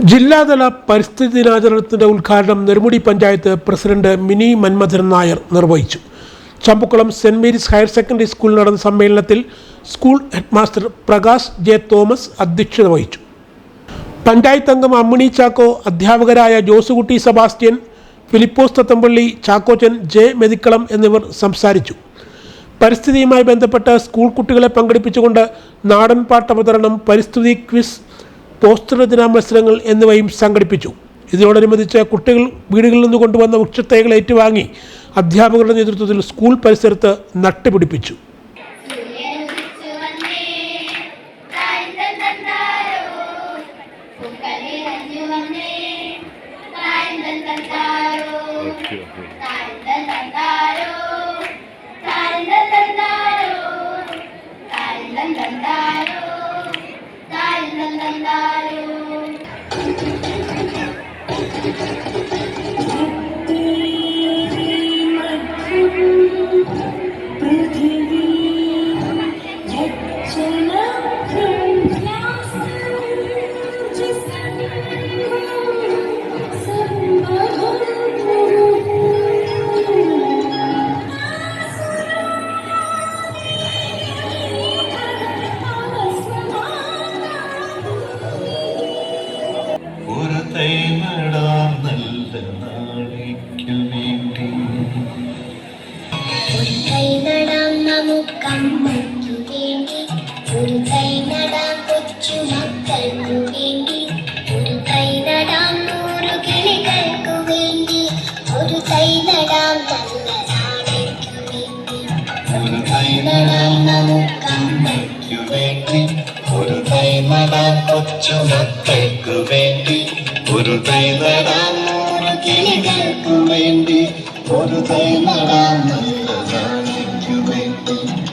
ജില്ലാതല പരിസ്ഥിതി ദിനാചരണത്തിന്റെ ഉദ്ഘാടനം നെടുമുടി പഞ്ചായത്ത് പ്രസിഡന്റ് മിനി മന്മഥൻ നായർ നിർവഹിച്ചു. Champakulam Saint Mary's higher secondary സ്കൂളിൽ നടന്ന സമ്മേളനത്തിൽ school headmaster Prakash J Thomas അധ്യക്ഷത വഹിച്ചു. പഞ്ചായത്ത് അംഗം അമ്മിണി ചാക്കോ അധ്യാപകരായ ജോസുകുട്ടി സെബാസ്റ്റ്യൻ ഫിലിപ്പോസ് തത്തമ്പള്ളി ചാക്കോച്ചൻ ജെ മെതിക്കളം എന്നിവർ സംസാരിച്ചു. പരിസ്ഥിതിയുമായി ബന്ധപ്പെട്ട് സ്കൂൾ കുട്ടികളെ പങ്കെടുപ്പിച്ചുകൊണ്ട് നാടൻ പാട്ടവതരണം പരിസ്ഥിതി ക്വിസ് പോസ്റ്റർ രചനാ മത്സരങ്ങൾ എന്നിവയും സംഘടിപ്പിച്ചു. ഇതിനോടനുബന്ധിച്ച് കുട്ടികൾ വീടുകളിൽ നിന്ന് കൊണ്ടുവന്ന വൃക്ഷത്തൈകൾ ഏറ്റുവാങ്ങി അധ്യാപകരുടെ നേതൃത്വത്തിൽ സ്കൂൾ പരിസരത്ത് നട്ടുപിടിപ്പിച്ചു. Thank വന്നേ ഒരു തൈ നല്ല ഒരു കൈ നടാം ഒരു കൈ കൊച്ചു മക്കൾക്കു ഒരു വേണ്ടി. ഒരു കൈ ഒരു കൈ ഒരു കൈ വേണ്ടി. ഒരു തൈ നടാം കിളികൾക്കു വേണ്ടി ഒരു തൈ നടാം